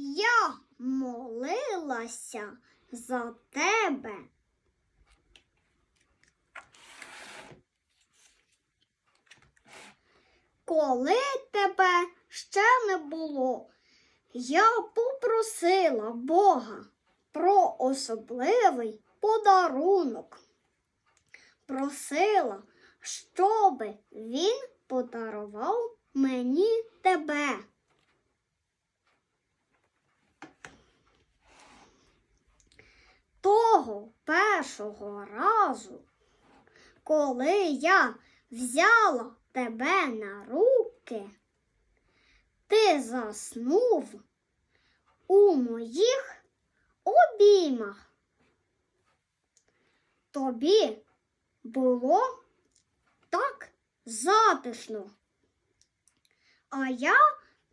Я молилася за тебе. Коли тебе ще не було, я попросила Бога про особливий подарунок. Просила, щоби він подарував мені тебе. Того першого разу, коли я взяла тебе на руки, ти заснув у моїх обіймах. Тобі було так затишно. А я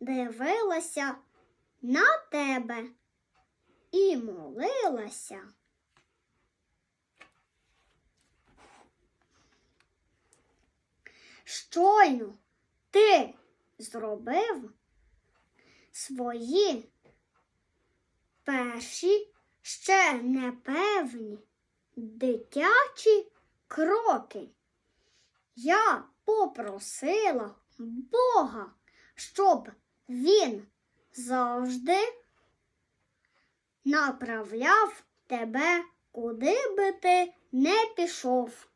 дивилася на тебе і молилася. Щойно ти зробив свої перші ще непевні дитячі кроки. Я попросила Бога, щоб він завжди направляв тебе, куди би ти не пішов.